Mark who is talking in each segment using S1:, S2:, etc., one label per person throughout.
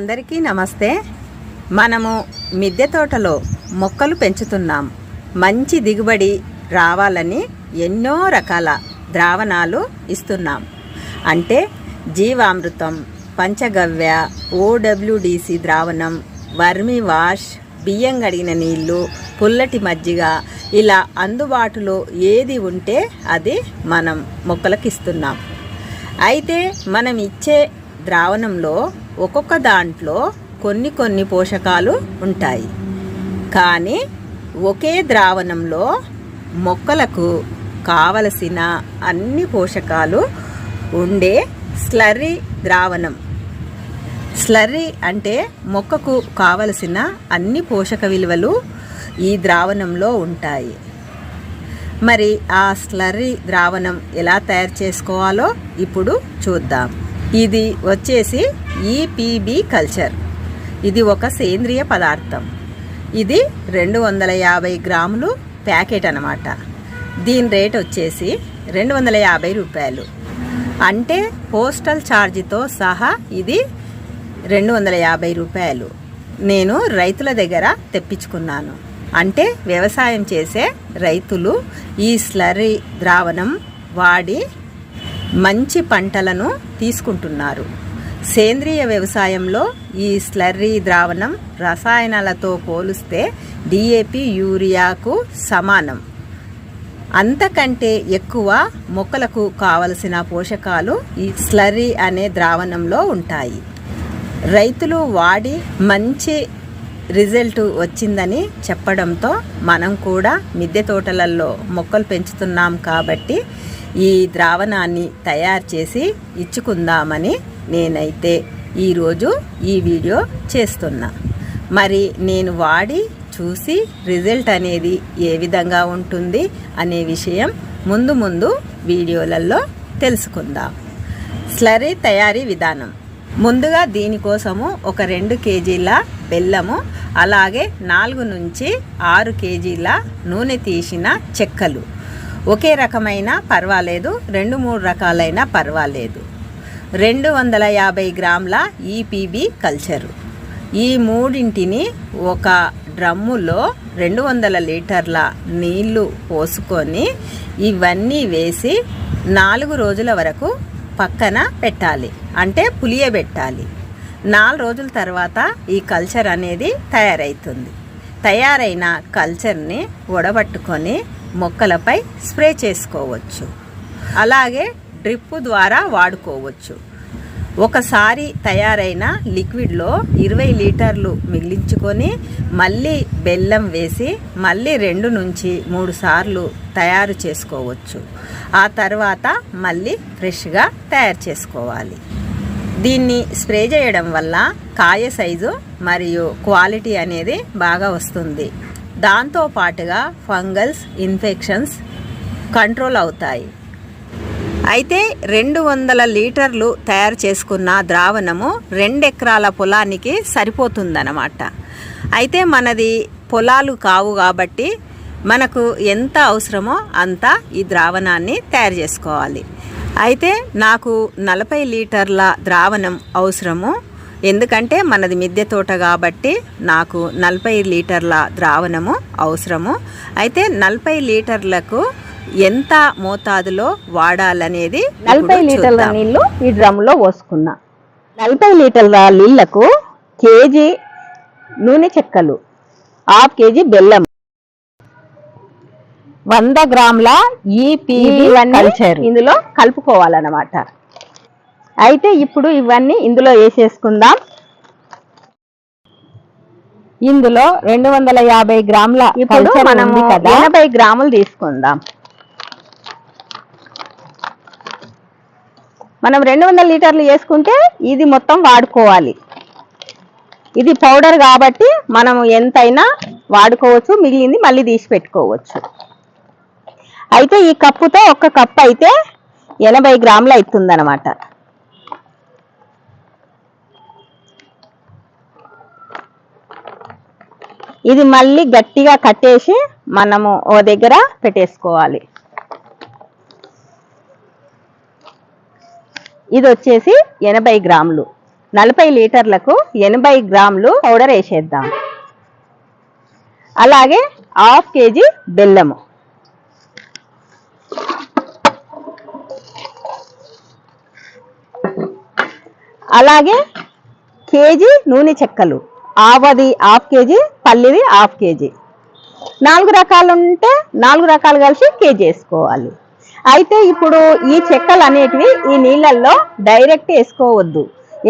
S1: అందరికీ నమస్తే. మనము మిద్దె తోటలో మొక్కలు పెంచుతున్నాం. మంచి దిగుబడి రావాలని ఎన్నో రకాల ద్రావణాలు ఇస్తున్నాం. అంటే జీవామృతం పంచగవ్య ఓడబ్ల్యూడిసి ద్రావణం వర్మి వాష్ బియ్యం కడిగిన నీళ్ళు పుల్లటి మజ్జిగ ఇలా అందుబాటులో ఏది ఉంటే అది మనం మొక్కలకు ఇస్తున్నాం అయితే మనం ఇచ్చే ద్రావణంలో ఒక్కొక్క దాంట్లో కొన్ని కొన్ని పోషకాలు ఉంటాయి. కానీ ఒకే ద్రావణంలో మొక్కలకు కావలసిన అన్ని పోషకాలు ఉండే స్లర్రీ ద్రావణం. స్లర్రీ అంటే మొక్కకు కావలసిన అన్ని పోషక విలువలు ఈ ద్రావణంలో ఉంటాయి. మరి ఆ స్లర్రీ ద్రావణం ఎలా తయారు చేసుకోవాలో ఇప్పుడు చూద్దాం. ఇది వచ్చేసి ఈపీబీ కల్చర్ ఇది ఒక సేంద్రియ పదార్థం. ఇది రెండు వందల యాభై గ్రాములు ప్యాకెట్ అనమాట దీని రేట్ వచ్చేసి రెండు వందల యాభై రూపాయలు. అంటే పోస్టల్ ఛార్జీతో సహా ఇది రెండు వందల యాభై రూపాయలు. నేను రైతుల దగ్గర తెప్పించుకున్నాను. అంటే వ్యవసాయం చేసే రైతులు ఈ స్లరీ ద్రావణం వాడి మంచి పంటలను తీసుకుంటున్నారు. సేంద్రియ వ్యవసాయంలో ఈ స్లర్రీ ద్రావణం రసాయనాలతో పోలిస్తే డిఏపి యూరియాకు సమానం. అంతకంటే ఎక్కువ మొక్కలకు కావలసిన పోషకాలు ఈ స్లర్రీ అనే ద్రావణంలో ఉంటాయి. రైతులు వాడి మంచి రిజల్ట్ వచ్చిందని చెప్పడంతో మనం కూడా మిద్దె తోటలలో మొక్కలు పెంచుతున్నాం కాబట్టి ఈ ద్రావణాన్ని తయారు చేసి ఇచ్చుకుందామని నేనైతే ఈరోజు ఈ వీడియో చేస్తున్నా. మరి నేను వాడి చూసి రిజల్ట్ అనేది ఏ విధంగా ఉంటుంది అనే విషయం ముందు ముందు వీడియోలలో తెలుసుకుందాం. స్లరీ తయారీ విధానం. ముందుగా దీనికోసము ఒక రెండు కేజీల బెల్లము అలాగే నాలుగు నుంచి ఆరు కేజీల నూనె తీసిన చెక్కలు. ఒకే రకమైన పర్వాలేదు రెండు మూడు రకాలైన పర్వాలేదు. రెండు వందల యాభై గ్రాముల ఈపీబీ కల్చరు. ఈ మూడింటిని ఒక డ్రమ్ములో రెండు వందల లీటర్ల నీళ్ళు పోసుకొని ఇవన్నీ వేసి నాలుగు రోజుల వరకు పక్కన పెట్టాలి అంటే పులియబెట్టాలి. నాలుగు రోజుల తర్వాత ఈ కల్చర్ అనేది తయారవుతుంది తయారైన కల్చర్ని వడబట్టుకొని మొక్కలపై స్ప్రే చేసుకోవచ్చు. అలాగే డ్రిప్ ద్వారా వాడుకోవచ్చు. ఒకసారి తయారైన లిక్విడ్లో ఇరవై లీటర్లు మిగిలించుకొని మళ్ళీ బెల్లం వేసి మళ్ళీ రెండు నుంచి మూడు సార్లు తయారు చేసుకోవచ్చు. ఆ తర్వాత మళ్ళీ ఫ్రెష్గా తయారు చేసుకోవాలి. దీన్ని స్ప్రే చేయడం వల్ల కాయ సైజు మరియు క్వాలిటీ అనేది బాగా వస్తుంది. దాంతో పాటుగా ఫంగల్స్ ఇన్ఫెక్షన్స్ కంట్రోల్ అవుతాయి. అయితే రెండు వందల లీటర్లు తయారు చేసుకున్న ద్రావణము రెండు ఎకరాల పొలానికి సరిపోతుందన్నమాట. అయితే మనది పొలాలు కావు కాబట్టి మనకు ఎంత అవసరమో అంత ఈ ద్రావణాన్ని తయారు చేసుకోవాలి. అయితే నాకు నలభై లీటర్ల ద్రావణం అవసరము. ఎందుకంటే మనది మిద్దె తోట కాబట్టి నాకు నలభై లీటర్ల ద్రావణము అవసరము. అయితే నలభై లీటర్లకు ఎంత మోతాదులో వాడాలనేది
S2: నలభై లీటర్ల. నీళ్ళు ఈ డ్రమ్లో పోసుకున్నా. నలభై లీటర్ల నీళ్ళకు కేజీ నూనె చెక్కలు హాఫ్ కేజీ బెల్లం వంద గ్రాముల ఈపీవి కల్చర్. ఇందులో కలుపుకోవాలన్నమాట. అయితే ఇప్పుడు ఇవన్నీ ఇందులో వేసేసుకుందాం. ఇందులో రెండు వందల యాభై గ్రాముల ఇప్పుడు మనం? ఎనభై గ్రాములు తీసుకుందాం. మనం రెండు వందల లీటర్లు వేసుకుంటే ఇది మొత్తం వాడుకోవాలి. ఇది పౌడర్ కాబట్టి మనం ఎంతైనా వాడుకోవచ్చు మిగిలింది మళ్ళీ తీసి పెట్టుకోవచ్చు. అయితే ఈ కప్పుతో ఒక కప్ అయితే ఎనభై గ్రాములు అవుతుందన్నమాట. ఇది మళ్ళీ గట్టిగా కట్టేసి మనము ఓ దగ్గర పెట్టేసుకోవాలి. ఇది వచ్చేసి ఎనభై గ్రాములు. నలభై లీటర్లకు ఎనభై గ్రాములు పౌడర్ వేసేద్దాం. అలాగే హాఫ్ కేజీ బెల్లము. అలాగే కేజీ నూనె చెక్కలు. ఆవది హాఫ్ కేజీ పల్లిది హాఫ్ కేజీ. నాలుగు రకాలు ఉంటే నాలుగు రకాలు కలిసి కేజీ వేసుకోవాలి. అయితే ఇప్పుడు ఈ చెక్కలు అనేటివి ఈ నీళ్ళల్లో డైరెక్ట్ వేసుకోవద్దు.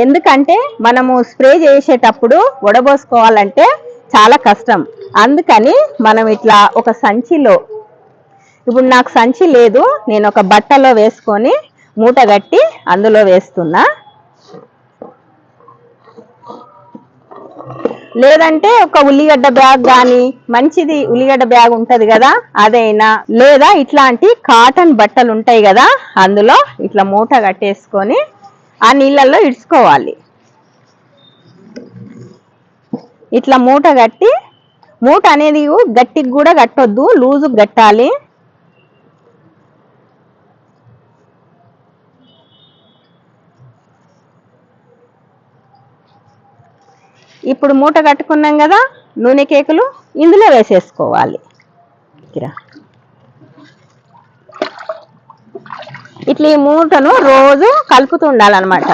S2: ఎందుకంటే మనము స్ప్రే చేసేటప్పుడు వడబోసుకోవాలంటే చాలా కష్టం. అందుకని మనం ఇట్లా ఒక సంచిలో ఇప్పుడు నాకు సంచి లేదు నేను ఒక బట్టలో వేసుకొని మూట కట్టి అందులో వేస్తున్నా. లేదంటే ఒక ఉల్లిగడ్డ బ్యాగ్ కానీ మంచిది ఉల్లిగడ్డ బ్యాగ్ ఉంటది కదా అదైనా. లేదా ఇట్లాంటి కాటన్ బట్టలు ఉంటాయి కదా అందులో ఇట్లా మూట కట్టేసుకొని ఆ నీళ్ళల్లో ఇడ్చుకోవాలి. ఇట్లా మూట కట్టి మూట అనేది గట్టికి కూడా కట్టొద్దు లూజు కట్టాలి. ఇప్పుడు మూట కట్టుకున్నాం కదా నూనె కేకులు ఇందులో వేసేసుకోవాలి. ఇరా. ఇట్లా ఈ మూటను రోజు కలుపుతూ ఉండాలన్నమాట.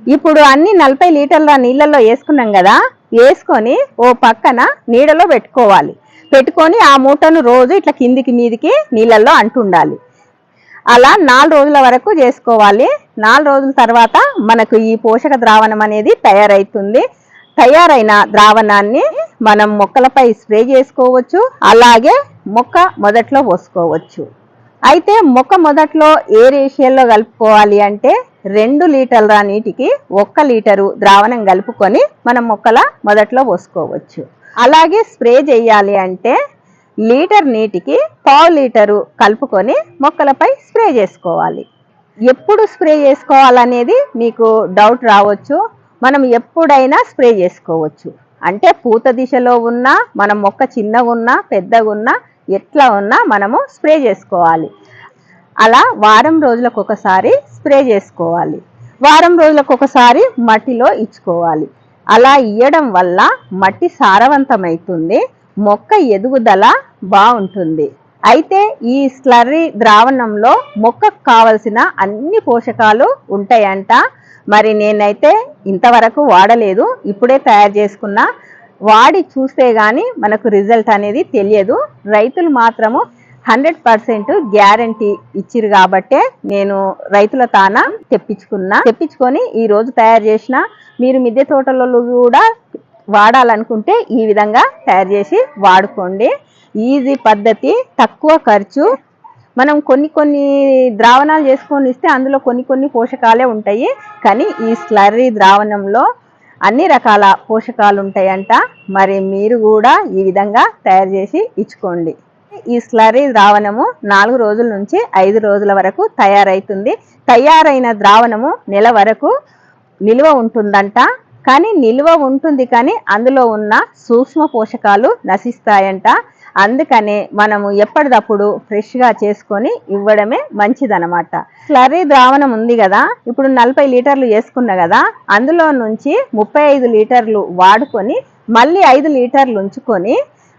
S2: ఇప్పుడు అన్ని నలభై లీటర్ల నీళ్ళల్లో వేసుకున్నాం కదా వేసుకొని ఓ పక్కన నీడలో పెట్టుకోవాలి. పెట్టుకొని ఆ మూటను రోజు ఇట్లా కిందికి మీదికి నీళ్ళల్లో అంటుండాలి. అలా నాలుగు రోజుల వరకు చేసుకోవాలి. నాలుగు రోజుల తర్వాత మనకు ఈ పోషక ద్రావణం అనేది తయారైతుంది. తయారైన ద్రావణాన్ని మనం మొక్కలపై స్ప్రే చేసుకోవచ్చు. అలాగే మొక్క మొదట్లో పోసుకోవచ్చు. అయితే మొక్క మొదట్లో ఏ రేషియోలో కలుపుకోవాలి అంటే రెండు లీటర్ల నీటికి ఒక్క లీటరు ద్రావణం కలుపుకొని మనం మొక్కల మొదట్లో పోసుకోవచ్చు. అలాగే స్ప్రే చేయాలి అంటే లీటర్ నీటికి పావు లీటరు కలుపుకొని మొక్కలపై స్ప్రే చేసుకోవాలి. ఎప్పుడు స్ప్రే చేసుకోవాలనేది మీకు డౌట్ రావచ్చు. మనం ఎప్పుడైనా స్ప్రే చేసుకోవచ్చు. అంటే పూత దిశలో ఉన్నా మనం మొక్క చిన్నగా ఉన్నా పెద్దగా ఉన్నా ఎట్లా ఉన్నా మనము స్ప్రే చేసుకోవాలి. అలా వారం రోజులకు ఒకసారి స్ప్రే చేసుకోవాలి. వారం రోజులకు ఒకసారి మట్టిలో ఇచ్చుకోవాలి. అలా ఇయ్యడం వల్ల మట్టి సారవంతమవుతుంది. మొక్క ఎదుగుదల బాగుంటుంది. అయితే ఈ స్లర్రీ ద్రావణంలో మొక్కకు కావలసిన అన్ని పోషకాలు ఉంటాయంట. మరి నేనైతే ఇంతవరకు వాడలేదు. ఇప్పుడే తయారు చేసుకున్న. వాడి చూస్తే కానీ మనకు రిజల్ట్ అనేది తెలియదు. రైతులు మాత్రము హండ్రెడ్ పర్సెంట్ గ్యారంటీ ఇచ్చిరు కాబట్టే నేను రైతుల తాన తెప్పించుకున్నా. తెప్పించుకొని ఈరోజు తయారు చేసిన మీరు మిద్దె తోటలలో కూడా వాడాలనుకుంటే ఈ విధంగా తయారు చేసి వాడుకోండి. ఈజీ పద్ధతి తక్కువ ఖర్చు. మనం కొన్ని కొన్ని ద్రావణాలు చేసుకొని ఇస్తే అందులో కొన్ని కొన్ని పోషకాలే ఉంటాయి. కానీ ఈ స్లర్రీ ద్రావణంలో అన్ని రకాల పోషకాలు ఉంటాయంట. మరి మీరు కూడా ఈ విధంగా తయారు చేసి ఇచ్చుకోండి. ఈ స్లరీ ద్రావణము నాలుగు రోజుల నుంచి ఐదు రోజుల వరకు తయారైతుంది. తయారైన ద్రావణము నెల వరకు నిల్వ ఉంటుందంట. కానీ నిల్వ ఉంటుంది కానీ అందులో ఉన్న సూక్ష్మ పోషకాలు నశిస్తాయంట. అందుకనే మనము ఎప్పటిదప్పుడు ఫ్రెష్గా చేసుకొని ఇవ్వడమే మంచిదనమాట. స్లరీ ద్రావణం ఉంది కదా ఇప్పుడు నలభై లీటర్లు వేసుకున్నా కదా అందులో నుంచి ముప్పై ఐదు లీటర్లు వాడుకొని మళ్ళీ ఐదు లీటర్లు ఉంచుకొని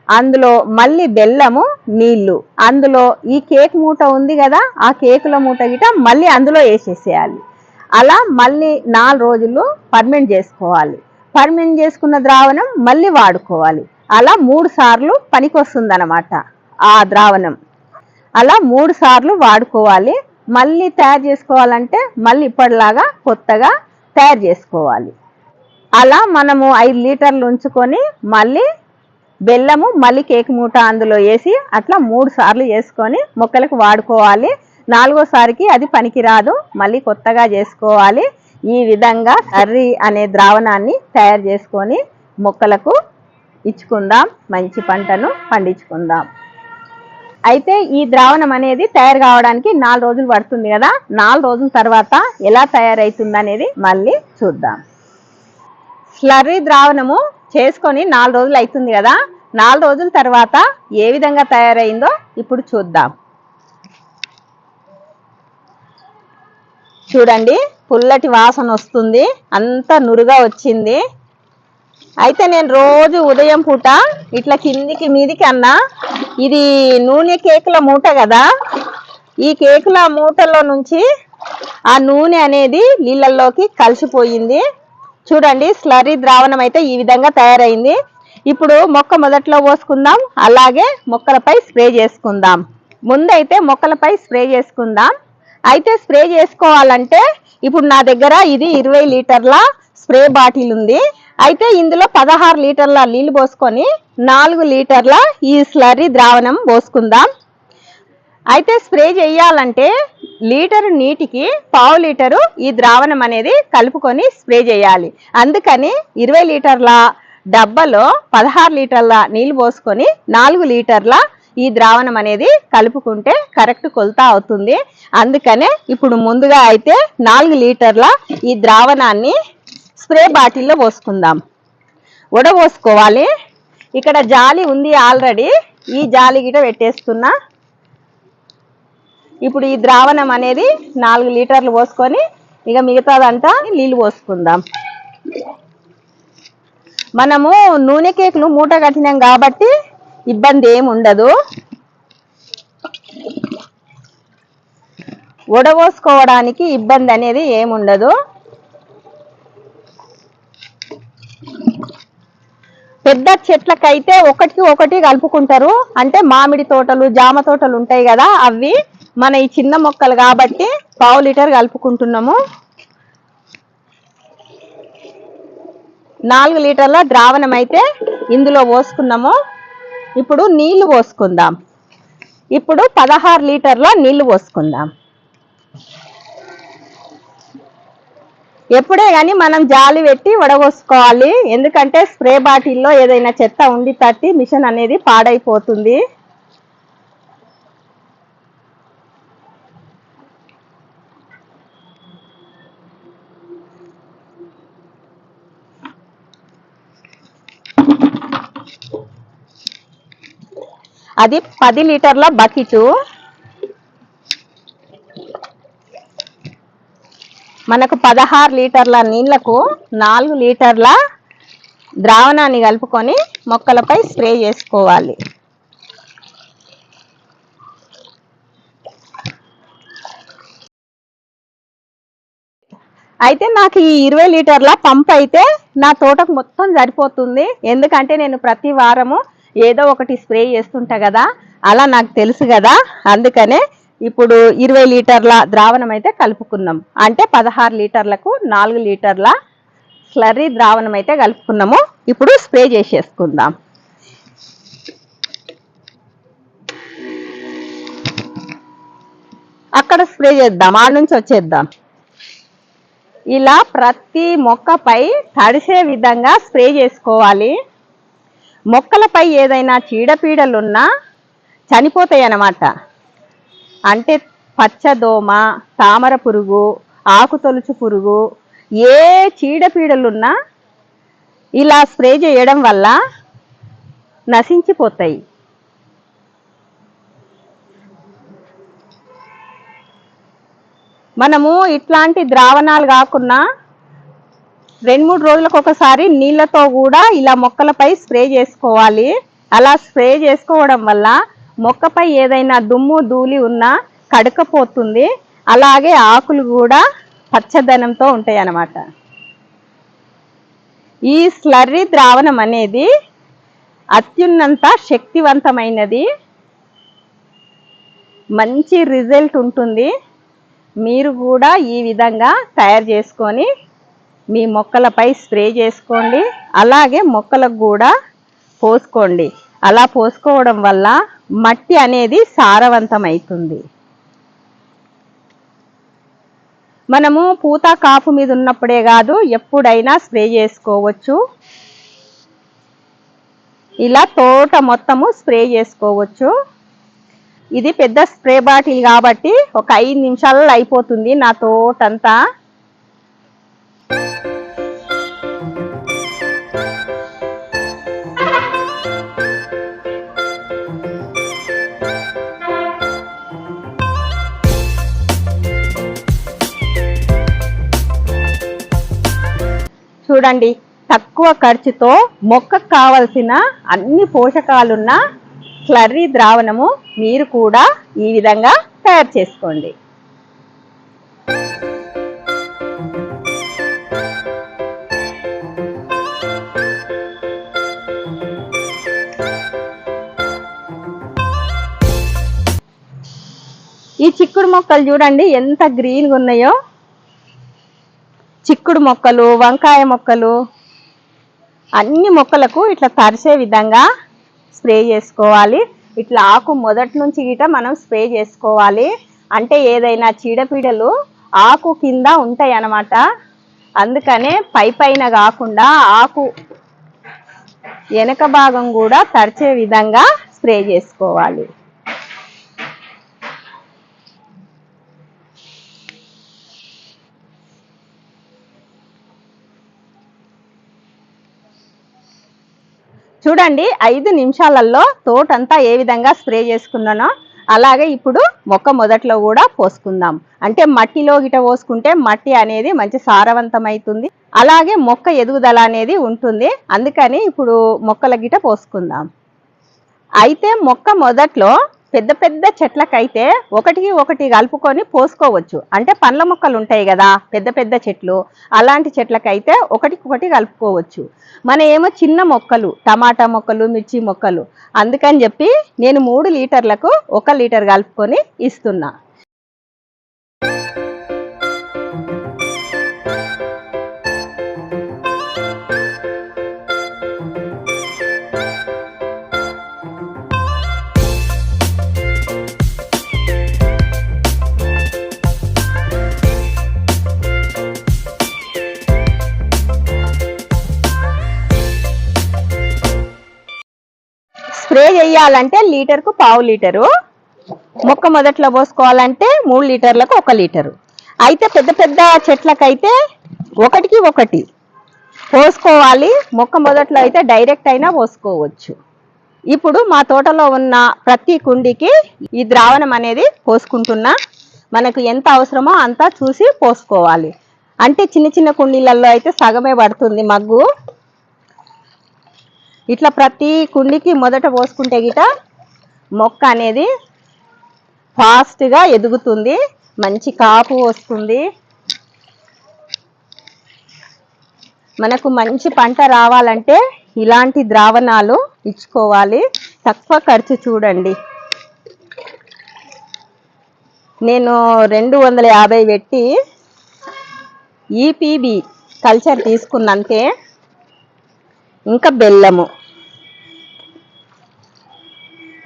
S2: అందులో మళ్ళీ బెల్లము నీళ్ళు అందులో ఈ కేక్ మూట ఉంది కదా ఆ కేకుల మూట గిట మళ్ళీ అందులో వేసేసేయాలి. అలా మళ్ళీ నాలుగు రోజులు పర్మెంట్ చేసుకోవాలి. పర్మెంట్ చేసుకున్న ద్రావణం మళ్ళీ వాడుకోవాలి. అలా మూడు సార్లు పనికొస్తుంది అనమాట ఆ ద్రావణం. అలా మూడు సార్లు వాడుకోవాలి. మళ్ళీ తయారు చేసుకోవాలంటే మళ్ళీ ఇప్పటిలాగా కొత్తగా తయారు చేసుకోవాలి. అలా మనము ఐదు లీటర్లు ఉంచుకొని మళ్ళీ బెల్లము మళ్ళీ కేక్ మూట అందులో వేసి అట్లా మూడు సార్లు చేసుకొని మొక్కలకు వాడుకోవాలి. నాలుగోసారికి అది పనికిరాదు. మళ్ళీ కొత్తగా చేసుకోవాలి. ఈ విధంగా కర్రీ అనే ద్రావణాన్ని తయారు చేసుకొని మొక్కలకు ఇచ్చుకుందాం మంచి పంటను పండించుకుందాం. అయితే ఈ ద్రావణం అనేది తయారు కావడానికి నాలుగు రోజులు పడుతుంది కదా నాలుగు రోజుల తర్వాత ఎలా తయారైతుంది అనేది మళ్ళీ చూద్దాం. స్లర్రీ ద్రావణము చేసుకొని నాలుగు రోజులు అవుతుంది కదా నాలుగు రోజుల తర్వాత ఏ విధంగా తయారైందో ఇప్పుడు చూద్దాం. చూడండి పుల్లటి వాసన వస్తుంది అంత నురుగా వచ్చింది. అయితే నేను రోజు ఉదయం పూట ఇట్లా కిందికి మీదికి అన్నా ఇది నూనె కేకుల మూట కదా ఈ కేకుల మూటలో నుంచి ఆ నూనె అనేది నీళ్ళల్లోకి కలిసిపోయింది. చూడండి స్లరీ ద్రావణం అయితే ఈ విధంగా తయారైంది. ఇప్పుడు మొక్క మొదట్లో పోసుకుందాం అలాగే మొక్కలపై స్ప్రే చేసుకుందాం. ముందైతే మొక్కలపై స్ప్రే చేసుకుందాం. అయితే స్ప్రే చేసుకోవాలంటే ఇప్పుడు నా దగ్గర ఇది ఇరవై లీటర్ల స్ప్రే బాటిల్ ఉంది. అయితే ఇందులో పదహారు లీటర్ల నీళ్ళు పోసుకొని నాలుగు లీటర్ల ఈ స్లరీ ద్రావణం పోసుకుందాం. అయితే స్ప్రే చేయాలంటే లీటర్ నీటికి పావు లీటరు ఈ ద్రావణం అనేది కలుపుకొని స్ప్రే చేయాలి. అందుకని ఇరవై లీటర్ల డబ్బాలో పదహారు లీటర్ల నీళ్ళు పోసుకొని నాలుగు లీటర్ల ఈ ద్రావణం అనేది కలుపుకుంటే కరెక్ట్ కొలత అవుతుంది. అందుకనే ఇప్పుడు ముందుగా అయితే నాలుగు లీటర్ల ఈ ద్రావణాన్ని స్ప్రే బాటిల్లో పోసుకుందాం. వడపోసుకోవాలి ఇక్కడ జాలి ఉంది ఆల్రెడీ. ఈ జాలి గిట పెట్టేస్తున్నా. ఇప్పుడు ఈ ద్రావణం అనేది నాలుగు లీటర్లు పోసుకొని ఇక మిగతాదంతా నీళ్ళు పోసుకుందాం. మనము నూనె కేకులు మూట కట్టినాం కాబట్టి ఇబ్బంది ఏమి ఉండదు. వడపోసుకోవడానికి ఇబ్బంది అనేది ఏముండదు పెద్ద చెట్లకైతే ఒకటికి ఒకటి కలుపుకుంటారు. అంటే మామిడి తోటలు జామ తోటలు ఉంటాయి కదా అవి మన ఈ చిన్న మొక్కలు కాబట్టి పావు లీటర్ కలుపుకుంటున్నాము. నాలుగు లీటర్ల ద్రావణం అయితే ఇందులో పోసుకున్నాము. ఇప్పుడు నీళ్ళు పోసుకుందాం. ఇప్పుడు పదహారు లీటర్ల నీళ్ళు పోసుకుందాం. ఎప్పుడే కానీ మనం జాలి పెట్టి వడగోసుకోవాలి. ఎందుకంటే స్ప్రే బాటిల్లో ఏదైనా చెత్త ఉండి తట్టి మిషన్ అనేది పాడైపోతుంది. అది పది లీటర్ల బకెటు. మనకు పదహారు లీటర్ల నీళ్ళకు నాలుగు లీటర్ల ద్రావణాన్ని కలుపుకొని మొక్కలపై స్ప్రే చేసుకోవాలి. అయితే నాకు ఈ ఇరవై లీటర్ల పంప్ అయితే నా తోటకు మొత్తం సరిపోతుంది. ఎందుకంటే నేను ప్రతి వారము ఏదో ఒకటి స్ప్రే చేస్తుంటా కదా. అలా నాకు తెలుసు కదా. అందుకనే ఇప్పుడు ఇరవై లీటర్ల ద్రావణం అయితే కలుపుకున్నాం. అంటే పదహారు లీటర్లకు నాలుగు లీటర్ల స్లర్రీ ద్రావణం అయితే కలుపుకున్నాము. ఇప్పుడు స్ప్రే చేసేసుకుందాం. అక్కడ స్ప్రే చేద్దాం. ఆడ నుంచి వచ్చేద్దాం. ఇలా ప్రతి మొక్కపై తడిసే విధంగా స్ప్రే చేసుకోవాలి. మొక్కలపై ఏదైనా చీడపీడలున్నా చనిపోతాయి అన్నమాట అంటే పచ్చదోమ తామర పురుగు ఆకు తొలుచు పురుగు ఏ చీడపీడలున్నా ఇలా స్ప్రే చేయడం వల్ల నశించిపోతాయి. మనము ఇట్లాంటి ద్రావణాలు కాకుండా రెండు మూడు రోజులకు ఒకసారి నీళ్ళతో కూడా ఇలా మొక్కలపై స్ప్రే చేసుకోవాలి. అలా స్ప్రే చేసుకోవడం వల్ల మొక్కపై ఏదైనా దుమ్ము ధూళి ఉన్నా కడకపోతుంది. అలాగే ఆకులు కూడా పచ్చదనంతో ఉంటాయి అన్నమాట ఈ స్లర్రీ ద్రావణం అనేది అత్యున్నంత శక్తివంతమైనది. మంచి రిజల్ట్ ఉంటుంది. మీరు కూడా ఈ విధంగా తయారు చేసుకొని మీ మొక్కలపై స్ప్రే చేసుకోండి. అలాగే మొక్కలకు కూడా పోసుకోండి. అలా పోసుకోవడం వల్ల మట్టి అనేది సారవంతమవుతుంది మనము పూత కాపు మీద ఉన్నప్పుడే కాదు ఎప్పుడైనా స్ప్రే చేసుకోవచ్చు. ఇలా తోట మొత్తము స్ప్రే చేసుకోవచ్చు. ఇది పెద్ద స్ప్రే బాటిల్ కాబట్టి ఒక ఐదు నిమిషాలలో అయిపోతుంది నా తోటంతా. చూడండి తక్కువ ఖర్చుతో మొక్కకు కావలసిన అన్ని పోషకాలున్న స్లర్రీ ద్రావణము మీరు కూడా ఈ విధంగా తయారు చేసుకోండి. ఈ చిక్కుడు మొక్కలు చూడండి ఎంత గ్రీన్గా ఉన్నాయో. చిక్కుడు మొక్కలు వంకాయ మొక్కలు అన్ని మొక్కలకు ఇట్లా తరిసే విధంగా స్ప్రే చేసుకోవాలి. ఇట్లా ఆకు మొదటి నుంచి గిట మనం స్ప్రే చేసుకోవాలి. అంటే ఏదైనా చీడపీడలు ఆకు కింద ఉంటాయి అన్నమాట. అందుకనే పై పైన కాకుండా ఆకు వెనక భాగం కూడా తరిచే విధంగా స్ప్రే చేసుకోవాలి. చూడండి ఐదు నిమిషాలలో తోటంతా ఏ విధంగా స్ప్రే చేసుకున్నానో అలాగే ఇప్పుడు మొక్క మొదట్లో కూడా పోసుకుందాం. అంటే మట్టిలో గిట పోసుకుంటే మట్టి అనేది మంచి సారవంతమవుతుంది అలాగే మొక్క ఎదుగుదల అనేది ఉంటుంది. అందుకని ఇప్పుడు మొక్కల గిట పోసుకుందాం. అయితే మొక్క మొదట్లో పెద్ద పెద్ద చెట్లకైతే ఒకటికి ఒకటి కలుపుకొని పోసుకోవచ్చు. అంటే పండ్ల మొక్కలు ఉంటాయి కదా పెద్ద పెద్ద చెట్లు అలాంటి చెట్లకైతే ఒకటికొకటి కలుపుకోవచ్చు. మన ఏమో చిన్న మొక్కలు టమాటా మొక్కలు మిర్చి మొక్కలు అందుకని చెప్పి నేను మూడు లీటర్లకు ఒక లీటర్ కలుపుకొని ఇస్తున్నా. స్ప్రే చేయాలంటే లీటర్కు పావు లీటరు. మొక్క మొదట్లో పోసుకోవాలంటే మూడు లీటర్లకు ఒక లీటరు. అయితే పెద్ద పెద్ద చెట్లకైతే ఒకటికి ఒకటి పోసుకోవాలి. మొక్క మొదట్లో అయితే డైరెక్ట్ అయినా పోసుకోవచ్చు. ఇప్పుడు మా తోటలో ఉన్న ప్రతి కుండికి ఈ ద్రావణం అనేది పోసుకుంటున్నా. మనకు ఎంత అవసరమో అంతా చూసి పోసుకోవాలి. అంటే చిన్న చిన్న కుండీలలో అయితే సగమే పడుతుంది మగ్గు. ఇట్లా ప్రతి కుండికి మొదట పోసుకుంటే గిట మొక్క అనేది ఫాస్ట్గా ఎదుగుతుంది మంచి కాపు వస్తుంది. మనకు మంచి పంట రావాలంటే ఇలాంటి ద్రావణాలు ఇచ్చుకోవాలి. తక్కువ ఖర్చు చూడండి. నేను రెండు వందల యాభై పెట్టి ఈపీబీ కల్చర్ తీసుకున్నంతే ఇంకా బెల్లము.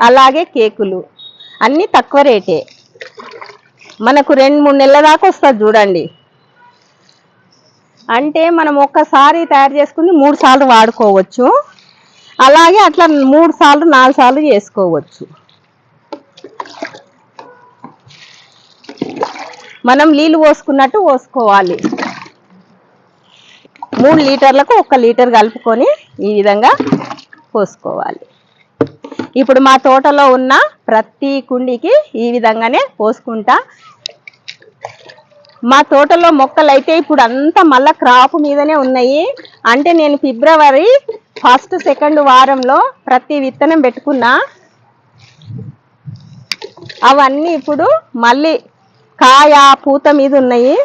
S2: అలాగే కేకులు. అన్నీ తక్కువ రేటే. మనకు రెండు మూడు నెలల దాకా వస్తుంది చూడండి. అంటే మనం ఒక్కసారి తయారు చేసుకుని మూడు సార్లు వాడుకోవచ్చు. అలాగే అట్లా మూడు సార్లు నాలుగు సార్లు చేసుకోవచ్చు. మనం నీళ్ళు పోసుకున్నట్టు పోసుకోవాలి. మూడు లీటర్లకు ఒక లీటర్ కలుపుకొని ఈ విధంగా పోసుకోవాలి. ఇప్పుడు మా తోటలో ఉన్న ప్రతి కుండికి ఈ విధంగానే పోసుకుంటా. మా తోటలో మొక్కలు అయితే ఇప్పుడు అంతా మళ్ళీ క్రాప్ మీదనే ఉన్నాయి. అంటే నేను ఫిబ్రవరి ఫస్ట్ సెకండ్ వారంలో ప్రతి విత్తనం పెట్టుకున్నా. అవన్నీ ఇప్పుడు మళ్ళీ కాయ పూత మీద ఉన్నాయి.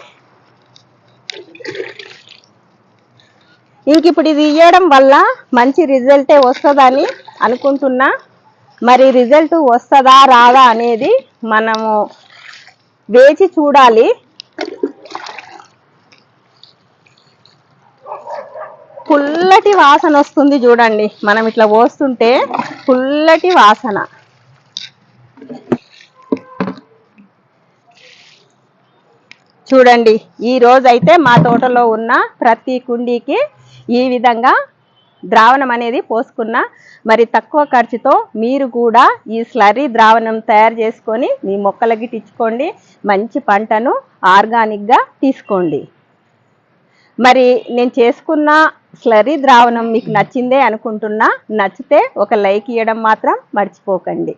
S2: ఇంక ఇప్పుడు ఇది ఇవ్వడం వల్ల మంచి రిజల్టే వస్తుందని అనుకుంటున్నా. మరి రిజల్ట్ వస్తుందా రాదా అనేది మనము వేచి చూడాలి. పుల్లటి వాసన వస్తుంది చూడండి. మనం ఇట్లా పోస్తుంటే పుల్లటి వాసన. చూడండి ఈ రోజైతే మా తోటలో ఉన్న ప్రతి కుండీకి ఈ విధంగా ద్రావణం అనేది పోసుకున్నా మరి తక్కువ ఖర్చుతో మీరు కూడా ఈ స్లరీ ద్రావణం తయారు చేసుకొని మీ మొక్కలకి ఇచ్చుకోండి మంచి పంటను ఆర్గానిక్గా తీసుకోండి. మరి నేను చేసుకున్న స్లరీ ద్రావణం మీకు నచ్చిందే అనుకుంటున్నా నచ్చితే ఒక లైక్ ఇవ్వడం మాత్రం మర్చిపోకండి.